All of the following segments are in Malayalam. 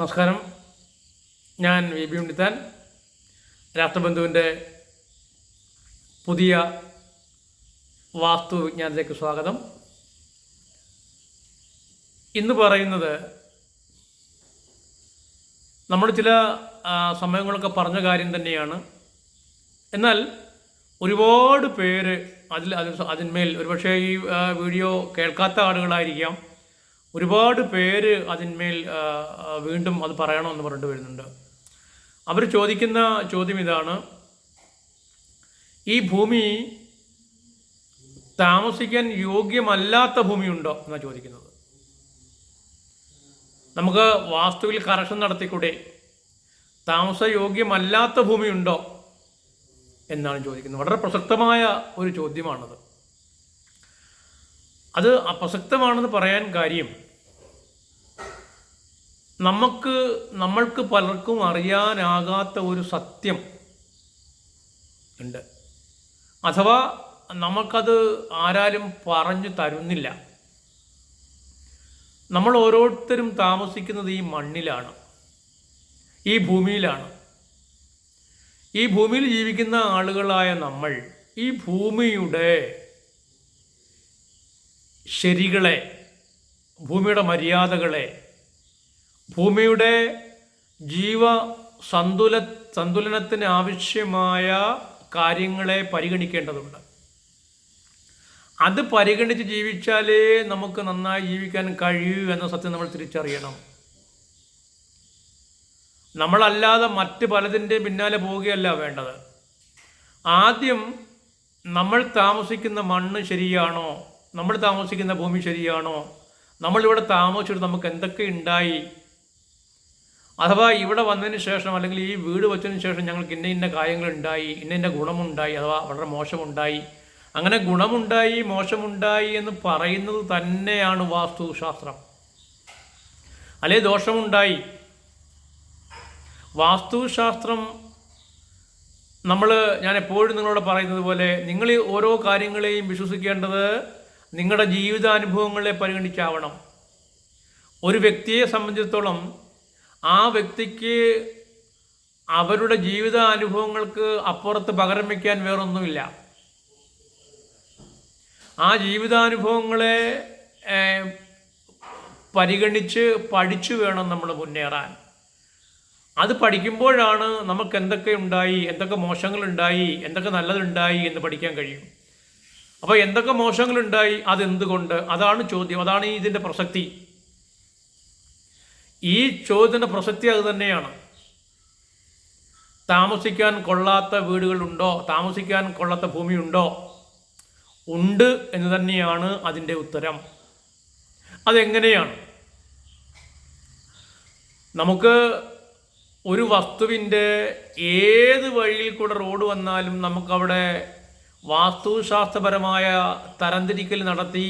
നമസ്കാരം. ഞാൻ വി. ബി ഉണ്ണിത്താൻ. രാഷ്ട്രബന്ധുവിന്റെ പുതിയ വാസ്തുവിജ്ഞാനത്തിലേക്ക് സ്വാഗതം. ഇന്ന് പറയുന്നത് നമ്മൾ ചില സമയങ്ങളൊക്കെ പറഞ്ഞ കാര്യം തന്നെയാണ്. എന്നാൽ ഒരുപാട് പേര് അതിൽ അതിന് അതിന്മേൽ ഒരുപക്ഷേ ഈ വീഡിയോ കേൾക്കാത്ത ആളുകളായിരിക്കാം. ഒരുപാട് പേര് അതിന്മേൽ വീണ്ടും അത് പറയണമെന്ന് പറഞ്ഞിട്ട് വരുന്നുണ്ട്. അവർ ചോദിക്കുന്ന ചോദ്യം ഇതാണ് ഈ ഭൂമി താമസിക്കാൻ യോഗ്യമല്ലാത്ത ഭൂമിയുണ്ടോ എന്നാണ് ചോദിക്കുന്നത്. നമുക്ക് വാസ്തുവിൽ കറക്ഷൻ നടത്തിക്കൂടെ? താമസയോഗ്യമല്ലാത്ത ഭൂമിയുണ്ടോ എന്നാണ് ചോദിക്കുന്നത്. വളരെ പ്രസക്തമായ ഒരു ചോദ്യമാണത്. അത് അപ്രസക്തമാണെന്ന് പറയാൻ കാര്യം നമുക്ക് നമ്മൾക്ക് പലർക്കും അറിയാനാകാത്ത ഒരു സത്യം ഉണ്ട്. അഥവാ നമുക്കത് ആരാലും പറഞ്ഞു തരുന്നില്ല. നമ്മൾ ഓരോരുത്തരും താമസിക്കുന്നത് ഈ മണ്ണിലാണ് ഈ ഭൂമിയിലാണ്. ഈ ഭൂമിയിൽ ജീവിക്കുന്ന ആളുകളായ നമ്മൾ ഈ ഭൂമിയുടെ ശരികളെ ഭൂമിയുടെ മര്യാദകളെ ഭൂമിയുടെ ജീവ സന്തുല സന്തുലനത്തിന് ആവശ്യമായ കാര്യങ്ങളെ പരിഗണിക്കേണ്ടതുണ്ട്. അത് പരിഗണിച്ച് ജീവിച്ചാലേ നമുക്ക് നന്നായി ജീവിക്കാൻ കഴിയൂ എന്ന സത്യം നമ്മൾ തിരിച്ചറിയണം. നമ്മളല്ലാതെ മറ്റ് പലതിന്റെ പിന്നാലെ പോവുകയല്ല വേണ്ടത്. ആദ്യം നമ്മൾ താമസിക്കുന്ന മണ്ണ് ശരിയാണോ? നമ്മൾ താമസിക്കുന്ന ഭൂമി ശരിയാണോ? നമ്മളിവിടെ താമസിച്ചിട്ട് നമുക്ക് എന്തൊക്കെ ഉണ്ടായി? അഥവാ ഇവിടെ വന്നതിന് ശേഷം അല്ലെങ്കിൽ ഈ വീട് വെച്ചതിന് ശേഷം ഞങ്ങൾക്ക് ഇന്ന ഇന്ന കാര്യങ്ങളുണ്ടായി ഇന്ന ഇന്ന ഗുണമുണ്ടായി അഥവാ വളരെ മോശമുണ്ടായി. അങ്ങനെ ഗുണമുണ്ടായി മോശമുണ്ടായി എന്ന് പറയുന്നത് തന്നെയാണ് വാസ്തുശാസ്ത്രം. അല്ലെ ദോഷമുണ്ടായി? വാസ്തുശാസ്ത്രം നമ്മൾ ഞാൻ എപ്പോഴും നിങ്ങളോട് പറയുന്നത് പോലെ നിങ്ങൾ ഓരോ കാര്യങ്ങളെയും വിശ്വസിക്കേണ്ടത് നിങ്ങളുടെ ജീവിതാനുഭവങ്ങളെ പരിഗണിച്ചാവണം. ഒരു വ്യക്തിയെ സംബന്ധിച്ചിടത്തോളം ആ വ്യക്തിക്ക് അവരുടെ ജീവിതാനുഭവങ്ങൾക്ക് അപ്പുറത്ത് പകരം വയ്ക്കാൻ വേറൊന്നുമില്ല. ആ ജീവിതാനുഭവങ്ങളെ പരിഗണിച്ച് പഠിച്ചു വേണം നമ്മൾ മുന്നേറാൻ. അത് പഠിക്കുമ്പോഴാണ് നമുക്ക് എന്തൊക്കെ ഉണ്ടായി എന്തൊക്കെ മോശങ്ങളുണ്ടായി എന്തൊക്കെ നല്ലതുണ്ടായി എന്ന് പഠിക്കാൻ കഴിയും. അപ്പോൾ എന്തൊക്കെ മോശങ്ങളുണ്ടായി? അതെന്തുകൊണ്ട്? അതാണ് ചോദ്യം. അതാണ് ഇതിന്റെ പ്രസക്തി. ഈ ചോദ്യത്തിന്റെ പ്രസക്തി അത് തന്നെയാണ്. താമസിക്കാൻ കൊള്ളാത്ത വീടുകളുണ്ടോ? താമസിക്കാൻ കൊള്ളാത്ത ഭൂമിയുണ്ടോ? ഉണ്ട് എന്ന് തന്നെയാണ് അതിന്റെ ഉത്തരം. അതെങ്ങനെയാണ്? നമുക്ക് ഒരു വസ്തുവിന്റെ ഏത് വഴിയിൽ കൂടെ റോഡ് വന്നാലും നമുക്കവിടെ വാസ്തുശാസ്ത്രപരമായ തരംതിരിക്കൽ നടത്തി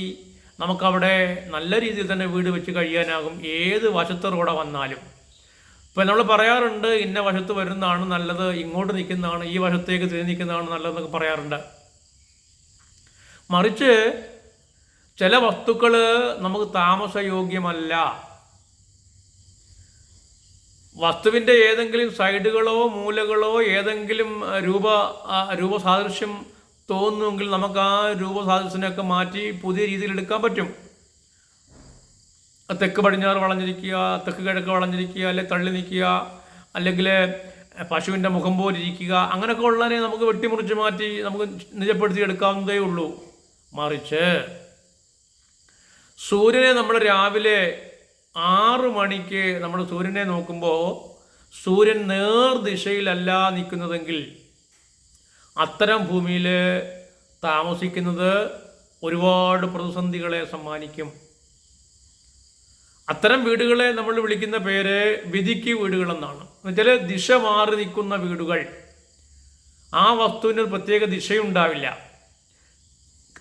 നമുക്കവിടെ നല്ല രീതിയിൽ തന്നെ വീട് വെച്ച് കഴിയാനാകും ഏത് വശത്ത് വന്നാലും. ഇപ്പം നമ്മൾ പറയാറുണ്ട് ഇന്ന വശത്ത് വരുന്നതാണ് നല്ലത് ഇങ്ങോട്ട് നിൽക്കുന്നതാണ് ഈ വശത്തേക്ക് തിരി നിൽക്കുന്നതാണ് നല്ലതെന്നൊക്കെ പറയാറുണ്ട്. മറിച്ച് ചില വസ്തുക്കൾ നമുക്ക് താമസയോഗ്യമല്ല. വസ്തുവിന്റെ ഏതെങ്കിലും സൈഡുകളോ മൂലകളോ ഏതെങ്കിലും രൂപ രൂപസാദൃശ്യം തോന്നുമെങ്കിൽ നമുക്ക് ആ രൂപസാദൃശ്യത്തിനൊക്കെ മാറ്റി പുതിയ രീതിയിൽ എടുക്കാൻ പറ്റും. തെക്ക് പടിഞ്ഞാറ് വളഞ്ഞിരിക്കുക തെക്ക് കിഴക്ക് വളഞ്ഞിരിക്കുക അല്ലെ തള്ളി നിൽക്കുക അല്ലെങ്കിൽ പശുവിന്റെ മുഖം പോലിരിക്കുക അങ്ങനെയൊക്കെ ഉള്ളതിനെ നമുക്ക് വെട്ടിമുറിച്ച് മാറ്റി നമുക്ക് നിജപ്പെടുത്തി എടുക്കാവുന്നതേ ഉള്ളൂ. മറിച്ച് സൂര്യനെ നമ്മൾ രാവിലെ ആറ് മണിക്ക് നമ്മൾ സൂര്യനെ നോക്കുമ്പോൾ സൂര്യൻ നേർദിശയിലല്ല നിൽക്കുന്നതെങ്കിൽ അത്തരം ഭൂമിയിൽ താമസിക്കുന്നത് ഒരുപാട് പ്രതിസന്ധികളെ സമ്മാനിക്കും. അത്തരം വീടുകളെ നമ്മൾ വിളിക്കുന്ന പേര് വിധിക്ക് വീടുകളെന്നാണ്. എന്നുവെച്ചാൽ ദിശ മാറി നിൽക്കുന്ന വീടുകൾ. ആ വസ്തുവിന് ഒരു പ്രത്യേക ദിശയുണ്ടാവില്ല.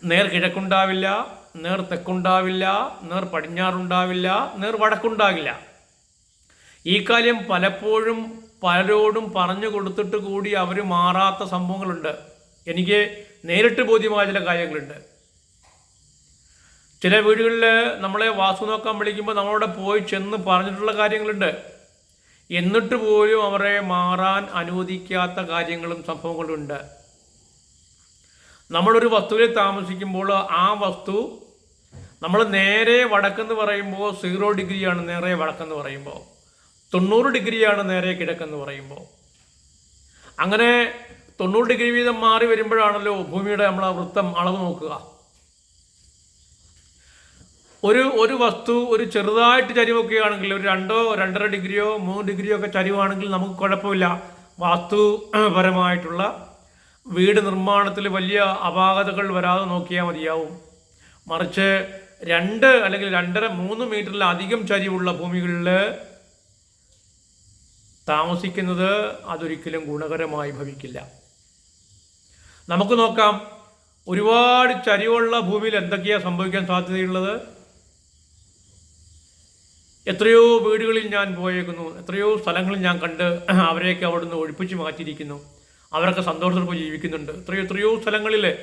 നേർ കിഴക്കുണ്ടാവില്ല നേർ തെക്കുണ്ടാവില്ല നേർ പടിഞ്ഞാറുണ്ടാവില്ല നേർ വടക്കുണ്ടാകില്ല ഈ കാര്യം പലപ്പോഴും പലരോടും പറഞ്ഞു കൊടുത്തിട്ട് കൂടി അവർ മാറാത്ത സംഭവങ്ങളുണ്ട്. എനിക്ക് നേരിട്ട് ബോധ്യമായ ചില കാര്യങ്ങളുണ്ട്. ചില വീടുകളിൽ നമ്മളെ വാസ്തു നോക്കാൻ വിളിക്കുമ്പോൾ നമ്മളവിടെ പോയി ചെന്ന് പറഞ്ഞിട്ടുള്ള കാര്യങ്ങളുണ്ട്. എന്നിട്ട് പോലും അവരെ മാറാൻ അനുവദിക്കാത്ത കാര്യങ്ങളും സംഭവങ്ങളുണ്ട്. നമ്മളൊരു വസ്തുവിൽ താമസിക്കുമ്പോൾ ആ വസ്തു നമ്മൾ നേരെ വടക്കെന്ന് പറയുമ്പോൾ സീറോ ഡിഗ്രിയാണ് നേരെ വടക്കെന്ന് പറയുമ്പോൾ തൊണ്ണൂറ് ഡിഗ്രിയാണ് നേരെ കിഴക്കെന്ന് പറയുമ്പോൾ. അങ്ങനെ തൊണ്ണൂറ് ഡിഗ്രി വീതം മാറി വരുമ്പോഴാണല്ലോ ഭൂമിയുടെ നമ്മൾ വൃത്തം അളവ് നോക്കുക. ഒരു ഒരു വസ്തു ഒരു ചെറുതായിട്ട് ചരിവൊക്കെ ആണെങ്കിൽ ഒരു രണ്ടോ രണ്ടര ഡിഗ്രിയോ മൂന്ന് ഡിഗ്രിയോ ഒക്കെ ചരിവാണെങ്കിൽ നമുക്ക് കുഴപ്പമില്ല. വാസ്തുപരമായിട്ടുള്ള വീട് നിർമ്മാണത്തിൽ വലിയ അപാകതകൾ വരാതെ നോക്കിയാൽ മതിയാവും. മറിച്ച് രണ്ട് അല്ലെങ്കിൽ രണ്ടര മൂന്ന് മീറ്ററിലധികം ചരിവുള്ള ഭൂമികളിൽ താമസിക്കുന്നത് അതൊരിക്കലും ഗുണകരമായി ഭവിക്കില്ല. നമുക്ക് നോക്കാം ഒരുപാട് ചരിവുള്ള ഭൂമിയിൽ എന്തൊക്കെയാണ് സംഭവിക്കാൻ സാധ്യതയുള്ളത്? എത്രയോ വീടുകളിൽ ഞാൻ പോയേക്കുന്നു എത്രയോ സ്ഥലങ്ങളിൽ ഞാൻ കണ്ട് അവരെയൊക്കെ അവിടുന്ന് ഒഴിപ്പിച്ച് മാറ്റിയിരിക്കുന്നു. അവരൊക്കെ സന്തോഷത്തോടെ ജീവിക്കുന്നുണ്ട്. എത്രയോ എത്രയോ സ്ഥലങ്ങളിൽ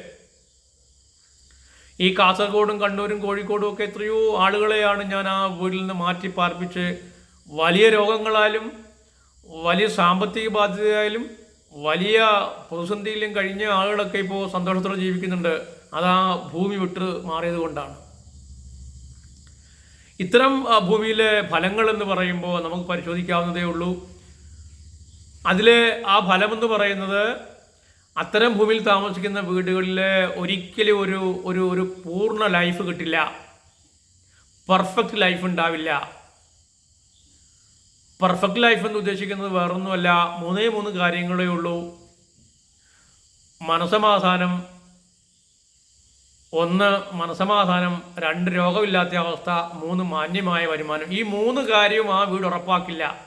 ഈ കാസർഗോഡും കണ്ണൂരും കോഴിക്കോടും ഒക്കെ എത്രയോ ആളുകളെയാണ് ഞാൻ ആ വീട്ടിൽ നിന്ന് മാറ്റി പാർപ്പിച്ച് വലിയ രോഗങ്ങളാലും വലിയ സാമ്പത്തിക ബാധ്യതയായാലും വലിയ പ്രതിസന്ധിയിലും കഴിഞ്ഞ ആളുകളൊക്കെ ഇപ്പോൾ സന്തോഷത്തോടെ ജീവിക്കുന്നുണ്ട്. അത് ആ ഭൂമി വിട്ട് മാറിയത് കൊണ്ടാണ്. ഇത്തരം ഭൂമിയിലെ ഫലങ്ങൾ എന്ന് പറയുമ്പോൾ നമുക്ക് പരിശോധിക്കാവുന്നതേ ഉള്ളൂ. അതിലെ ആ ഫലമെന്ന് പറയുന്നത് അത്തരം ഭൂമിയിൽ താമസിക്കുന്ന വീടുകളിൽ ഒരിക്കലും ഒരു ഒരു ഒരു പൂർണ ലൈഫ് കിട്ടില്ല. പെർഫെക്റ്റ് ലൈഫ് ഉണ്ടാവില്ല. പെർഫെക്റ്റ് ലൈഫ് എന്ന് ഉദ്ദേശിക്കുന്നത് വേറൊന്നുമല്ല. മൂന്നേ മൂന്ന് കാര്യങ്ങളേ ഉള്ളൂ. മനസമാധാനം. ഒന്ന് മനസമാധാനം. രണ്ട് രോഗമില്ലാത്ത അവസ്ഥ. മൂന്ന് മാന്യമായ വരുമാനം. ഈ മൂന്ന് കാര്യവും ആ വീട് ഉറപ്പാക്കില്ല.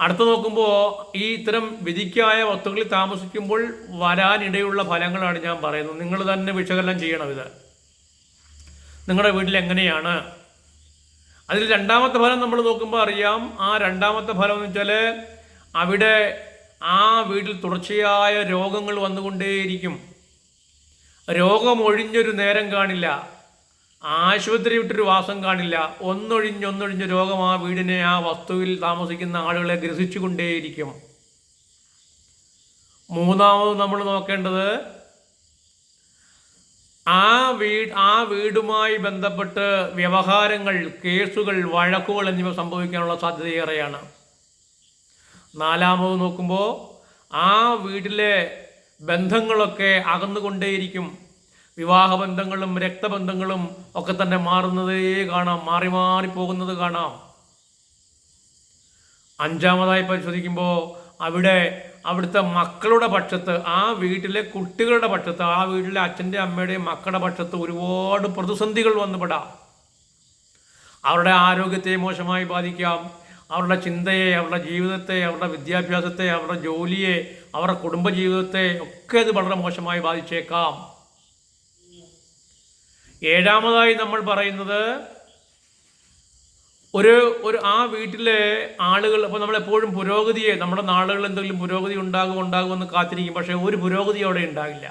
അടുത്ത് നോക്കുമ്പോൾ ഈ ഇത്തരം വിധിക്കായ വസ്തുക്കളിൽ താമസിക്കുമ്പോൾ വരാനിടയുള്ള ഫലങ്ങളാണ് ഞാൻ പറയുന്നത്. നിങ്ങൾ തന്നെ വിശകലനം ചെയ്യണം ഇത്. നിങ്ങളുടെ വീട്ടിൽ എങ്ങനെയാണ്? അതിൽ രണ്ടാമത്തെ ഫലം നമ്മൾ നോക്കുമ്പോൾ അറിയാം. ആ രണ്ടാമത്തെ ഫലം എന്ന് വെച്ചാൽ അവിടെ ആ വീട്ടിൽ തുടർച്ചയായ രോഗങ്ങൾ വന്നുകൊണ്ടേയിരിക്കും. രോഗമൊഴിഞ്ഞൊരു നേരം കാണില്ല. ആശുപത്രി വിട്ടൊരു വാസം കാണില്ല. ഒന്നൊഴിഞ്ഞൊന്നൊഴിഞ്ഞ് രോഗം ആ വീടിനെ ആ വസ്തുവിൽ താമസിക്കുന്ന ആളുകളെ ഗ്രസിച്ചുകൊണ്ടേയിരിക്കും. മൂന്നാമത് നമ്മൾ നോക്കേണ്ടത് ആ വീട് ആ വീടുമായി ബന്ധപ്പെട്ട് വ്യവഹാരങ്ങൾ കേസുകൾ വഴക്കുകൾ എന്നിവ സംഭവിക്കാനുള്ള സാധ്യതയേറെയാണ്. നാലാമത് നോക്കുമ്പോൾ ആ വീട്ടിലെ ബന്ധങ്ങളൊക്കെ അകന്നുകൊണ്ടേയിരിക്കും. വിവാഹബന്ധങ്ങളും രക്തബന്ധങ്ങളും ഒക്കെ തന്നെ മാറുന്നതേ കാണാം മാറി മാറി പോകുന്നത് കാണാം. അഞ്ചാമതായി പരിശോധിക്കുമ്പോൾ അവിടെ അവിടുത്തെ മക്കളുടെ പക്ഷത്ത് ആ വീട്ടിലെ കുട്ടികളുടെ പക്ഷത്ത് ആ വീട്ടിലെ അച്ഛന്റെ അമ്മയുടെയും മക്കളുടെ പക്ഷത്ത് ഒരുപാട് പ്രതിസന്ധികൾ വന്നുപെടാം. അവരുടെ ആരോഗ്യത്തെ മോശമായി ബാധിക്കാം. അവരുടെ ചിന്തയെ അവരുടെ ജീവിതത്തെ അവരുടെ വിദ്യാഭ്യാസത്തെ അവരുടെ ജോലിയെ അവരുടെ കുടുംബജീവിതത്തെ ഒക്കെ അത് വളരെ മോശമായി ബാധിച്ചേക്കാം. ഏഴാമതായി നമ്മൾ പറയുന്നത് ഒരു ഒരു ആ വീട്ടിലെ ആളുകൾ അപ്പോൾ നമ്മളെപ്പോഴും പുരോഗതിയെ നമ്മുടെ നാളുകൾ എന്തെങ്കിലും പുരോഗതി ഉണ്ടാകും ഉണ്ടാകുമെന്ന് കാത്തിരിക്കും. പക്ഷേ ഒരു പുരോഗതി അവിടെ ഉണ്ടാകില്ല.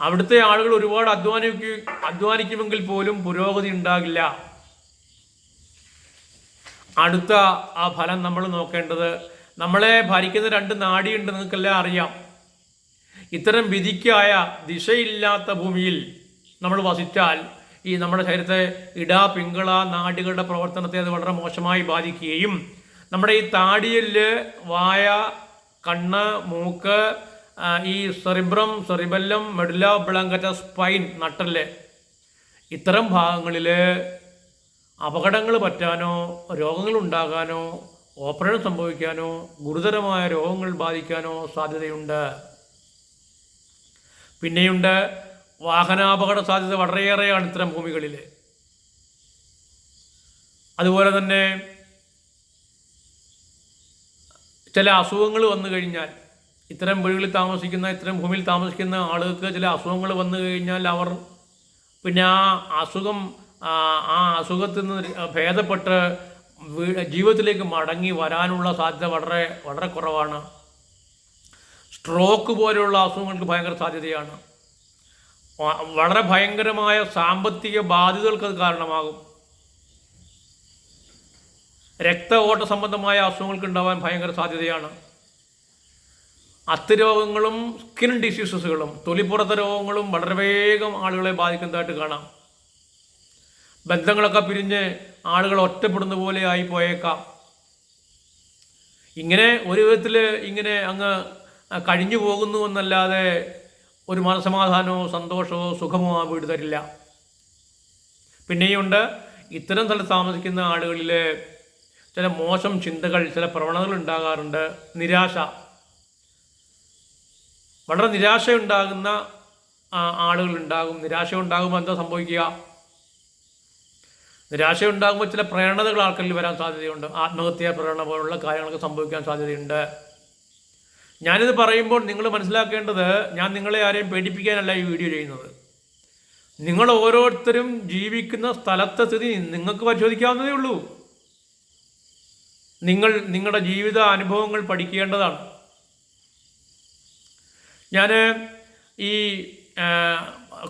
അവിടുത്തെ ആളുകൾ ഒരുപാട് അധ്വാനിക്കും അധ്വാനിക്കുമെങ്കിൽ പോലും പുരോഗതി ഉണ്ടാകില്ല. അടുത്ത ആ ഫലം നമ്മൾ നോക്കേണ്ടത് നമ്മളെ ഭരിക്കുന്ന രണ്ട് നാടിയുണ്ട് നിങ്ങൾക്കെല്ലാം അറിയാം. ഇത്തരം വിധിക്കായ ദിശയില്ലാത്ത ഭൂമിയിൽ നമ്മൾ വസിച്ചാൽ ഈ നമ്മുടെ ശരീരത്തെ ഇട പിങ്കള നാടുകളുടെ പ്രവർത്തനത്തെ അത് വളരെ മോശമായി ബാധിക്കുകയും നമ്മുടെ ഈ താടിയൽ വായ കണ്ണ് മൂക്ക് ഈ cerebrum cerebellum medulla oblongata spine നട്ടൽ ഇത്തരം ഭാഗങ്ങളിൽ അപകടങ്ങൾ പറ്റാനോ രോഗങ്ങൾ ഉണ്ടാകാനോ ഓപ്പറേഷൻ സംഭവിക്കാനോ ഗുരുതരമായ രോഗങ്ങൾ ബാധിക്കാനോ സാധ്യതയുണ്ട്. പിന്നെയുണ്ട് വാഹനാപകട സാധ്യത വളരെയേറെയാണ് ഇത്തരം ഭൂമികളിൽ അതുപോലെ തന്നെ ചില അസുഖങ്ങൾ വന്നു കഴിഞ്ഞാൽ ഇത്തരം വീടുകളിൽ താമസിക്കുന്ന ഇത്തരം ഭൂമിയിൽ താമസിക്കുന്ന ആളുകൾക്ക് ചില അസുഖങ്ങൾ വന്നു കഴിഞ്ഞാൽ അവർ പിന്നെ ആ അസുഖം ആ അസുഖത്തിൽ നിന്ന് ഭേദപ്പെട്ട് ജീവിതത്തിലേക്ക് മടങ്ങി വരാനുള്ള സാധ്യത വളരെ വളരെ കുറവാണ്. സ്ട്രോക്ക് പോലെയുള്ള അസുഖങ്ങൾക്ക് ഭയങ്കര സാധ്യതയാണ്. വളരെ ഭയങ്കരമായ സാമ്പത്തിക ബാധ്യതകൾക്ക് അത് കാരണമാകും. രക്ത ഓട്ട സംബന്ധമായ അസുഖങ്ങൾക്ക് ഉണ്ടാവാൻ ഭയങ്കര സാധ്യതയാണ്. അസ്ഥിരോഗങ്ങളും സ്കിൻ ഡിസീസസുകളും തൊലിപ്പുറത്തെ രോഗങ്ങളും വളരെ വേഗം ആളുകളെ ബാധിക്കുന്നതായിട്ട് കാണാം. ബന്ധങ്ങളൊക്കെ പിരിഞ്ഞ് ആളുകൾ ഒറ്റപ്പെടുന്ന പോലെ ആയി പോയേക്കാം. ഇങ്ങനെ ഒരു വിധത്തിൽ ഇങ്ങനെ അങ്ങ് കഴിഞ്ഞു പോകുന്നു എന്നല്ലാതെ ഒരു മനസമാധാനമോ സന്തോഷമോ സുഖമോ ആ വീട് തരില്ല. പിന്നെയുണ്ട് ഇത്തരം സ്ഥലത്ത് താമസിക്കുന്ന ആളുകളിൽ ചില മോശം ചിന്തകൾ ചില പ്രവണതകൾ ഉണ്ടാകാറുണ്ട്. നിരാശ. വളരെ നിരാശയുണ്ടാകുന്ന ആളുകൾ ഉണ്ടാകും. നിരാശ ഉണ്ടാകുമ്പോൾ എന്താ സംഭവിക്കുക? നിരാശ ഉണ്ടാകുമ്പോൾ ചില പ്രേരണതകൾ ആൾക്കാരിൽ വരാൻ സാധ്യതയുണ്ട്. ആത്മഹത്യാ പ്രേരണ പോലുള്ള കാര്യങ്ങളൊക്കെ സംഭവിക്കാൻ സാധ്യതയുണ്ട്. ഞാനിത് പറയുമ്പോൾ നിങ്ങൾ മനസ്സിലാക്കേണ്ടത് ഞാൻ നിങ്ങളെ ആരെയും പേടിപ്പിക്കാനല്ല ഈ വീഡിയോ ചെയ്യുന്നത്. നിങ്ങൾ ഓരോരുത്തരും ജീവിക്കുന്ന സ്ഥലത്തെ സ്ഥിതി നിങ്ങൾക്ക് പരിശോധിക്കാവുന്നതേ ഉള്ളൂ. നിങ്ങൾ നിങ്ങളുടെ ജീവിത അനുഭവങ്ങൾ പഠിക്കേണ്ടതാണ്. ഞാൻ ഈ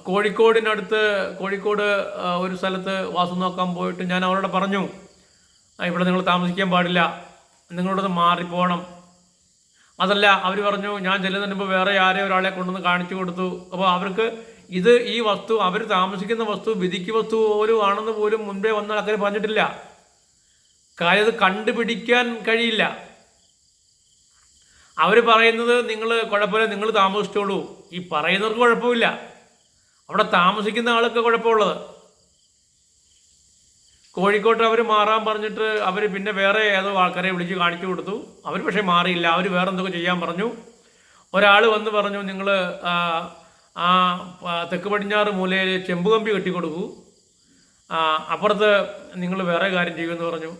കോഴിക്കോടിനടുത്ത് കോഴിക്കോട് ഒരു സ്ഥലത്ത് വാസം നോക്കാൻ പോയിട്ട് ഞാൻ അവരോട് പറഞ്ഞു ഇവിടെ നിങ്ങൾ താമസിക്കാൻ പാടില്ല. നിങ്ങളോടത് മാറിപ്പോണം. അതല്ല അവർ പറഞ്ഞു ഞാൻ ചെല്ലുന്നതിന് മുമ്പ് വേറെ ആരെ ഒരാളെ കൊണ്ടുവന്ന് കാണിച്ചു കൊടുത്തു. അപ്പോൾ അവർക്ക് ഇത് ഈ വസ്തു അവർ താമസിക്കുന്ന വസ്തു വിധിക്ക് വസ്തു പോലും ആണെന്ന് പോലും മുൻപേ വന്ന ആൾക്കാർ പറഞ്ഞിട്ടില്ല. കാര്യം അത് കണ്ടുപിടിക്കാൻ കഴിയില്ല. അവർ പറയുന്നത് നിങ്ങൾ കുഴപ്പമില്ല നിങ്ങൾ താമസിച്ചോളൂ. ഈ പറയുന്നവർക്ക് കുഴപ്പമില്ല. അവിടെ താമസിക്കുന്ന ആൾക്ക് കുഴപ്പമുള്ളത്. കോഴിക്കോട്ട് അവർ മാറാൻ പറഞ്ഞിട്ട് അവർ പിന്നെ വേറെ ഏതോ ആൾക്കാരെ വിളിച്ച് കാണിച്ചു കൊടുത്തു. അവർ പക്ഷേ മാറിയില്ല. അവർ വേറെ എന്തൊക്കെ ചെയ്യാൻ പറഞ്ഞു? ഒരാൾ വന്ന് പറഞ്ഞു നിങ്ങൾ ആ തെക്ക് പടിഞ്ഞാറ് മൂലയിൽ ചെമ്പുകമ്പി കെട്ടിക്കൊടുക്കൂ. അപ്പുറത്ത് നിങ്ങൾ വേറെ കാര്യം ചെയ്യുമെന്ന് പറഞ്ഞു.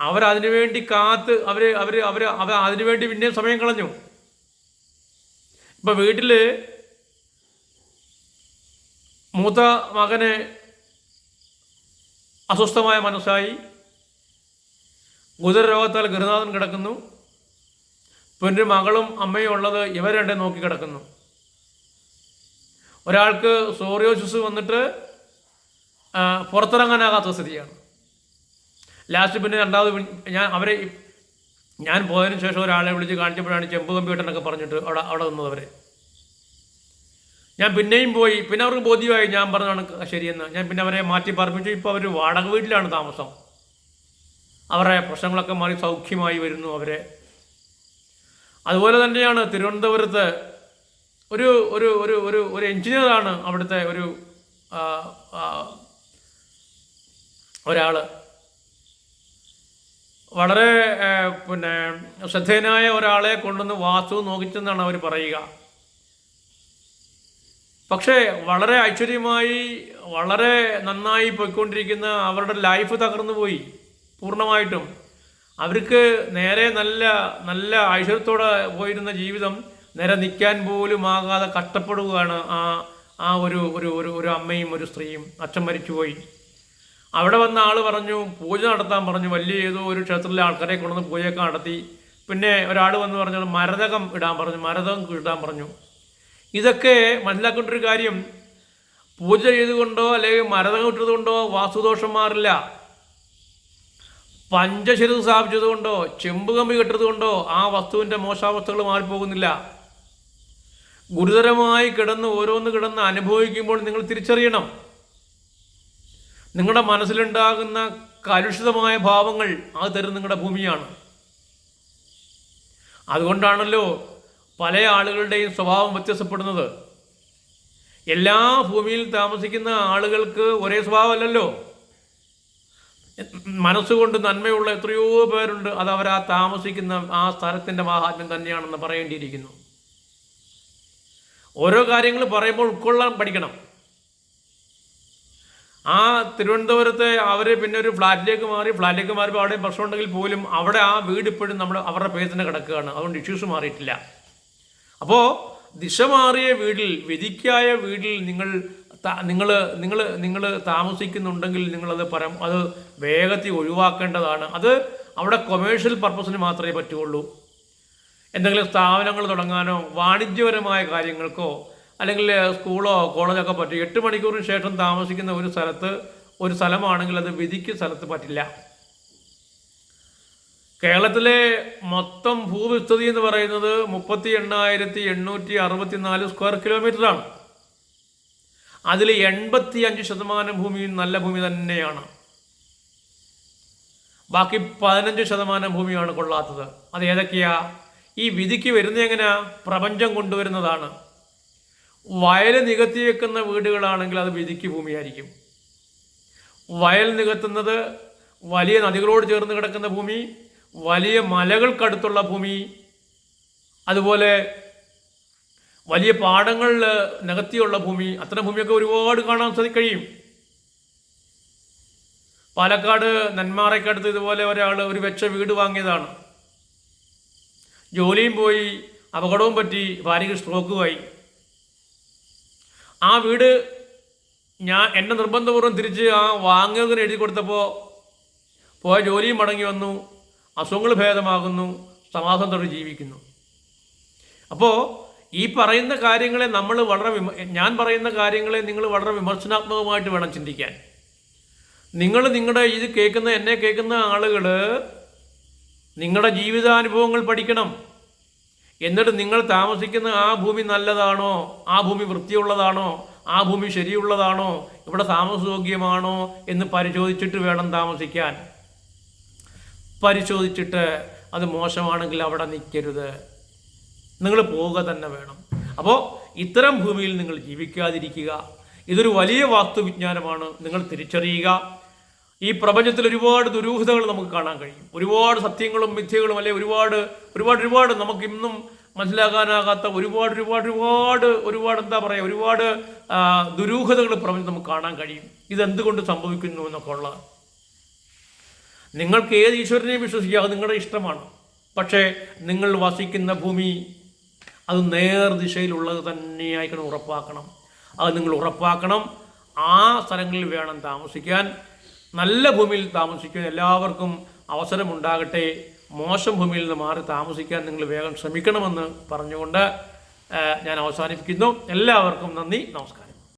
അവരതിനു വേണ്ടി കാത്ത് അവർ അവർ അവർ അവർ അതിനു വേണ്ടി പിന്നെയും സമയം കളഞ്ഞു. ഇപ്പം വീട്ടിൽ മൂത്ത മകന് അസ്വസ്ഥമായ മനസ്സായി. ഗുരുതരരോഗത്താൽ ഗുരുനാഥൻ കിടക്കുന്നു. പിന്നെ മകളും അമ്മയും ഉള്ളത് ഇവർ രണ്ടേ നോക്കി കിടക്കുന്നു. ഒരാൾക്ക് സോറിയോസിസ് വന്നിട്ട് പുറത്തിറങ്ങാനാകാത്ത സ്ഥിതിയാണ്. ലാസ്റ്റ് പിന്നെ രണ്ടാമത് ഞാൻ അവരെ ഞാൻ പോയതിനു ശേഷം ഒരാളെ വിളിച്ച് കാണിച്ചപ്പോഴാണ് ചെമ്പ് കമ്പ്യൂട്ടറിനൊക്കെ പറഞ്ഞിട്ട് അവിടെ അവിടെ നിന്നവരെ ഞാൻ പിന്നെയും പോയി പിന്നെ അവർക്ക് ബോധ്യമായി ഞാൻ പറഞ്ഞതാണ് ശരിയെന്ന്. ഞാൻ പിന്നെ അവരെ മാറ്റി പാർപ്പിച്ചു ഇപ്പോൾ അവർ വാടക വീട്ടിലാണ് താമസം. അവരുടെ പ്രശ്നങ്ങളൊക്കെ മാറി സൗഖ്യമായി വരുന്നു അവരെ. അതുപോലെ തന്നെയാണ് തിരുവനന്തപുരത്ത് ഒരു ഒരു ഒരു ഒരു ഒരു എഞ്ചിനീയറാണ് അവിടുത്തെ ഒരു ആ, വളരെ പിന്നെ ശ്രദ്ധേയനായ ഒരാളെ കൊണ്ടുവന്ന് വാസ്തു നോക്കിച്ചെന്നാണ് അവർ പറയുക. പക്ഷേ വളരെ ഐശ്വര്യമായി വളരെ നന്നായി പോയിക്കൊണ്ടിരിക്കുന്ന അവരുടെ ലൈഫ് തകർന്നു പോയി പൂർണമായിട്ടും. അവർക്ക് നേരെ നല്ല നല്ല ഐശ്വര്യത്തോടെ പോയിരുന്ന ജീവിതം നേരെ നിൽക്കാൻ പോലും ആകാതെ കഷ്ടപ്പെടുകയാണ് ആ ആ ഒരു ഒരു ഒരു ഒരു അമ്മയും ഒരു സ്ത്രീയും. അച്ഛൻ മരിച്ചുപോയി അവിടെ വന്ന ആൾ പറഞ്ഞു പൂജ നടത്താൻ പറഞ്ഞു വലിയ ഏതോ ഒരു ക്ഷേത്രത്തിലെ ആൾക്കാരെ കൊണ്ടുവന്ന് പൂജയൊക്കെ നടത്തി. പിന്നെ ഒരാൾ വന്ന് പറഞ്ഞു മരതകം ഇടാൻ പറഞ്ഞു മരതകം ഇടാൻ പറഞ്ഞു. ഇതൊക്കെ മനസ്സിലാക്കേണ്ട ഒരു കാര്യം പൂജ ചെയ്തുകൊണ്ടോ അല്ലെങ്കിൽ മരതകം ഇട്ടതുകൊണ്ടോ വാസുദോഷം മാറില്ല. പഞ്ചശരി സ്ഥാപിച്ചതുകൊണ്ടോ ചെമ്പ് കമ്പി കെട്ടതുകൊണ്ടോ ആ വസ്തുവിന്റെ മോശാവസ്ഥകൾ മാറിപ്പോകുന്നില്ല. ഗുരുതരമായി കിടന്ന് ഓരോന്ന് കിടന്ന് അനുഭവിക്കുമ്പോൾ നിങ്ങൾ തിരിച്ചറിയണം. നിങ്ങളുടെ മനസ്സിലുണ്ടാകുന്ന കലുഷിതമായ ഭാവങ്ങൾ അത് തരുന്ന നിങ്ങളുടെ ഭൂമിയാണ്. അതുകൊണ്ടാണല്ലോ പല ആളുകളുടെയും സ്വഭാവം വ്യത്യസ്തപ്പെടുന്നത് എല്ലാ ഭൂമിയിൽ താമസിക്കുന്ന ആളുകൾക്ക് ഒരേ സ്വഭാവമല്ലല്ലോ. മനസ്സുകൊണ്ട് നന്മയുള്ള എത്രയോ പേരുണ്ട് അത് അവർ ആ താമസിക്കുന്ന ആ സ്ഥലത്തിന്റെ മാഹാത്മ്യം തന്നെയാണെന്ന് പറയേണ്ടിയിരിക്കുന്നു. ഓരോ കാര്യങ്ങൾ പറയുമ്പോൾ ഉൾക്കൊള്ളാൻ പഠിക്കണം. ആ തിരുവനന്തപുരത്തെ അവർ പിന്നെ ഒരു ഫ്ലാറ്റിലേക്ക് മാറി ഫ്ലാറ്റിലേക്ക് മാറിയപ്പോൾ അവിടെ പ്രശ്നമുണ്ടെങ്കിൽ പോലും അവിടെ ആ വീട് ഇപ്പോഴും നമ്മൾ അവരുടെ പേര് തന്നെ കിടക്കുകയാണ്. അതുകൊണ്ട് ഇഷ്യൂസ് മാറിയിട്ടില്ല. അപ്പോൾ ദിശ മാറിയ വീടിൽ വിധിക്കായ വീടിൽ നിങ്ങൾ നിങ്ങൾ നിങ്ങൾ നിങ്ങൾ താമസിക്കുന്നുണ്ടെങ്കിൽ നിങ്ങളത് പരം അത് വേഗത്തിൽ ഒഴിവാക്കേണ്ടതാണ്. അത് അവിടെ കൊമേഴ്ഷ്യൽ പർപ്പസിന് മാത്രമേ പറ്റുള്ളൂ എന്തെങ്കിലും സ്ഥാപനങ്ങൾ തുടങ്ങാനോ വാണിജ്യപരമായ കാര്യങ്ങൾക്കോ അല്ലെങ്കിൽ സ്കൂളോ കോളേജൊക്കെ പറ്റും എട്ട് മണിക്കൂറിന് ശേഷം താമസിക്കുന്ന ഒരു സ്ഥലത്ത് ഒരു സ്ഥലമാണെങ്കിൽ അത് വിധിക്ക് സ്ഥലത്ത് പറ്റില്ല. കേരളത്തിലെ മൊത്തം ഭൂവിസ്തൃതി എന്ന് പറയുന്നത് മുപ്പത്തി എണ്ണായിരത്തി എണ്ണൂറ്റി അറുപത്തിനാല് സ്ക്വയർ കിലോമീറ്ററാണ് അതിൽ എൺപത്തി അഞ്ച് ശതമാനം ഭൂമി നല്ല ഭൂമി തന്നെയാണ്. ബാക്കി പതിനഞ്ച് ശതമാനം ഭൂമിയാണ് കൊള്ളാത്തത്. അത് ഏതൊക്കെയാ? ഈ വിധിക്ക് വരുന്നത് എങ്ങനെയാ? പ്രപഞ്ചം കൊണ്ടുവരുന്നതാണ്. വയൽ നികത്തി വെക്കുന്ന വീടുകളാണെങ്കിൽ അത് വിധിക്ക് ഭൂമിയായിരിക്കും. വയൽ നികത്തുന്നത് വലിയ നദികളോട് ചേർന്ന് കിടക്കുന്ന ഭൂമി വലിയ മലകൾക്കടുത്തുള്ള ഭൂമി അതുപോലെ വലിയ പാടങ്ങളിൽ നികത്തിയുള്ള ഭൂമി അത്തരം ഭൂമിയൊക്കെ ഒരുപാട് കാണാൻ സാധി കഴിയും. പാലക്കാട് നന്മാറയ്ക്കടുത്ത് ഇതുപോലെ ഒരാൾ ഒരു വെച്ച വീട് വാങ്ങിയതാണ്. ജോലിയും പോയി അപകടവും പറ്റി ഭാര്യയ്ക്ക് സ്ട്രോക്കുമായി ആ വീട് ഞാൻ എന്നെ നിർബന്ധപൂർവം തിരിച്ച് ആ വാങ്ങിയതിന് എഴുതി കൊടുത്തപ്പോൾ പോയ ജോലിയും മടങ്ങി വന്നു. അസുഖങ്ങൾ ഭേദമാകുന്നു സമാധാനത്തോടെ ജീവിക്കുന്നു. അപ്പോൾ ഈ പറയുന്ന കാര്യങ്ങളെ നമ്മൾ വളരെ വിമ ഞാൻ പറയുന്ന കാര്യങ്ങളെ നിങ്ങൾ വളരെ വിമർശനാത്മകമായിട്ട് വേണം ചിന്തിക്കാൻ. നിങ്ങൾ നിങ്ങളുടെ ഇത് കേൾക്കുന്ന എന്നെ കേൾക്കുന്ന ആളുകൾ നിങ്ങളുടെ ജീവിതാനുഭവങ്ങൾ പഠിക്കണം. എന്നിട്ട് നിങ്ങൾ താമസിക്കുന്ന ആ ഭൂമി നല്ലതാണോ? ആ ഭൂമി വൃത്തിയുള്ളതാണോ? ആ ഭൂമി ശരിയുള്ളതാണോ? ഇവിടെ താമസയോഗ്യമാണോ എന്ന് പരിശോധിച്ചിട്ട് വേണം താമസിക്കാൻ. പരിശോധിച്ചിട്ട് അത് മോശമാണെങ്കിൽ അവിടെ നിൽക്കരുത്. നിങ്ങൾ പോവുക തന്നെ വേണം. അപ്പോൾ ഇത്തരം ഭൂമിയിൽ നിങ്ങൾ ജീവിക്കാതിരിക്കുക. ഇതൊരു വലിയ വാസ്തുവിജ്ഞാനമാണ്. നിങ്ങൾ തിരിച്ചറിയുക. ഈ പ്രപഞ്ചത്തിൽ ഒരുപാട് ദുരൂഹതകൾ നമുക്ക് കാണാൻ കഴിയും. ഒരുപാട് സത്യങ്ങളും മിഥ്യകളും അല്ലെ ഒരുപാട് ഒരുപാട് ഒരുപാട് നമുക്ക് ഇന്നും മനസ്സിലാക്കാനാകാത്ത ഒരുപാട് ഒരുപാട് ഒരുപാട് ഒരുപാട് എന്താ പറയുക ഒരുപാട് ദുരൂഹതകൾ പ്രപഞ്ചം നമുക്ക് കാണാൻ കഴിയും. ഇതെന്തുകൊണ്ട് സംഭവിക്കുന്നു എന്നൊക്കെ ഉള്ള നിങ്ങൾക്ക് ഏത് ഈശ്വരനെ വിശ്വസിക്കുക അത് നിങ്ങളുടെ ഇഷ്ടമാണ്. പക്ഷേ നിങ്ങൾ വസിക്കുന്ന ഭൂമി അത് നേർദിശയിലുള്ളത് തന്നെയായിരിക്കണം ഉറപ്പാക്കണം. അത് നിങ്ങൾ ഉറപ്പാക്കണം. ആ സ്ഥലങ്ങളിൽ വേണം താമസിക്കാൻ. നല്ല ഭൂമിയിൽ താമസിക്കാൻ എല്ലാവർക്കും അവസരമുണ്ടാകട്ടെ. മോശം ഭൂമിയിൽ നിന്ന് മാറി താമസിക്കാൻ നിങ്ങൾ വേഗം ശ്രമിക്കണമെന്ന് പറഞ്ഞുകൊണ്ട് ഞാൻ അവസാനിപ്പിക്കുന്നു. എല്ലാവർക്കും നന്ദി. നമസ്കാരം.